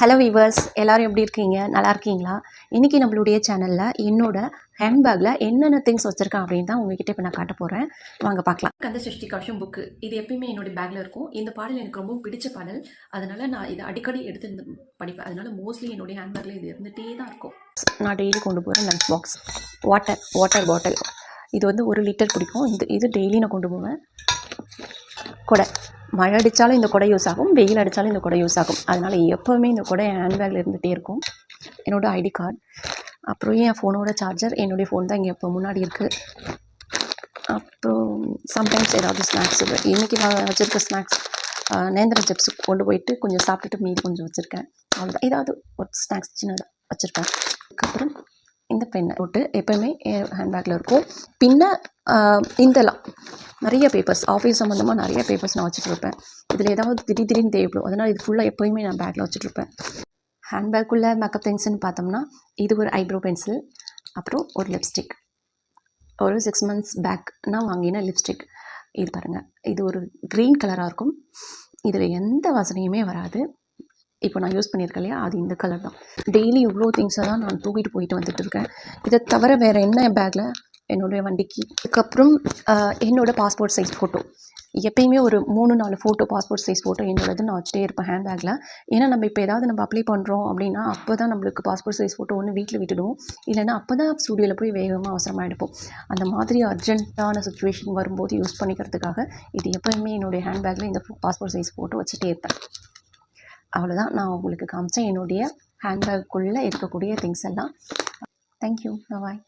Hello viewers எல்லாரும் எப்படி இருக்கீங்க? நல்லா இருக்கீங்களா? இன்றைக்கி நம்மளுடைய சேனலில் என்னோட ஹேண்ட்பேக்கில் என்னென்ன திங்ஸ் வச்சுருக்கேன் அப்படின்னு தான் உங்ககிட்ட இப்போ நான் காட்ட போகிறேன் வாங்க பார்க்கலாம். கந்த சஷ்டி கவசம் புக்கு இது எப்பயுமே என்னுடைய பேக்கில் இருக்கும். இந்த பாடல் எனக்கு ரொம்ப பிடிச்ச பாடல். அதனால் நான் இதை அடிக்கடி எடுத்து படிப்பேன். அதனால் மோஸ்ட்லி என்னுடைய ஹேண்ட்பேக்கில் இது இருந்துகிட்டே தான் இருக்கும். நான் டெய்லி கொண்டு போகிறேன் lunch box water water bottle இது வந்து ஒரு லிட்டர் பிடிக்கும் இந்த இது டெய்லி நான் கொண்டு போவேன். கொடை. மழை அடித்தாலும் இந்த குடை யூஸ் ஆகும் வெயில் அடித்தாலும் இந்த குடை யூஸ் ஆகும். அதனால் எப்போவுமே இந்த குடை என் ஹேண்ட்பேக்கில் இருந்துகிட்டே இருக்கும். என்னோடய ஐடி கார்டு அப்புறம் என் ஃபோனோட சார்ஜர் என்னுடைய ஃபோன் தான் இங்கே இப்போ முன்னாடி இருக்குது அப்புறம் சம்டைம்ஸ் ஏதாவது ஸ்நாக்ஸ் இன்றைக்கி நான் வச்சுருக்க ஸ்நாக்ஸ் நேந்திர சிப்ஸ் கொண்டு போயிட்டு கொஞ்சம் சாப்பிட்டுட்டு மீதி கொஞ்சம் வச்சுருக்கேன். அவ்வளோதான் ஏதாவது ஒரு ஸ்நாக்ஸ் சின்னதாக வச்சுருப்பேன். அதுக்கப்புறம் இந்த பெண்ணை போட்டு எப்போயுமே என் ஹேண்ட்பேக்கில் இருக்கும். பின்ன இந்தலாம் நிறைய பேப்பர்ஸ் ஆஃபீஸ் சம்மந்தமாக நிறைய பேப்பர்ஸ் நான் வச்சுட்ருப்பேன். இதில் ஏதாவது திடீர் திடீர்னு தேவைப்படும். அதனால் இது ஃபுல்லாக எப்போயுமே நான் பேக்கில் வச்சுட்ருப்பேன். ஹேண்ட்பேக்குள்ளே மேக்கப் திங்ஸ்னு பார்த்தோம்னா இது ஒரு ஐப்ரோ பென்சில் அப்புறம் ஒரு லிப்ஸ்டிக் ஒரு சிக்ஸ் மந்த்ஸ் பேக் நான் வாங்கின லிப்ஸ்டிக் இது பாருங்கள் இது ஒரு க்ரீன் கலராக இருக்கும். இதில் எந்த வாசனையுமே வராது. இப்போ நான் யூஸ் பண்ணியிருக்கேன் இல்லையா? அது இந்த கலர் தான். டெய்லி இவ்வளோ திங்ஸை தான் நான் தூக்கிட்டு போயிட்டு வந்துட்டு இருக்கேன் இதை தவிர வேறு என்ன பேக்கில் என்னுடைய வண்டிக்கு. அதுக்கப்புறம் என்னோடய என்னோட பாஸ்போர்ட் சைஸ் ஃபோட்டோ எப்பயுமே ஒரு மூணு நாலு ஃபோட்டோ பாஸ்போர்ட் சைஸ் ஃபோட்டோ என்னோடது நான் வச்சுட்டே இருப்பேன் ஹேண்ட்பேக்கில் ஏன்னா நம்ம இப்போ ஏதாவது நம்ம அப்ளை பண்ணுறோம் அப்படின்னா அப்போ தான் நம்மளுக்கு பாஸ்போர்ட் சைஸ் ஃபோட்டோ ஒன்று வீட்டில் விட்டுடுவோம் இல்லைன்னா அப்போ தான் ஸ்டூடியோவில் போய் வேகமாக அவசரமாக எடுப்போம். அந்த மாதிரி அர்ஜென்ட்டான சுச்சுவேஷன் வரும்போது யூஸ் பண்ணிக்கிறதுக்காக இது எப்போயுமே என்னுடைய ஹேண்ட்பேக்கில் இந்த பாஸ்போர்ட் சைஸ் ஃபோட்டோ வச்சுட்டே இருப்பேன். அவ்வளோதான் நான் உங்களுக்கு காமிச்சேன். என்னுடைய ஹேண்ட்பேக்குள்ளே இருக்கக்கூடிய திங்ஸ் எல்லாம். Thank you bye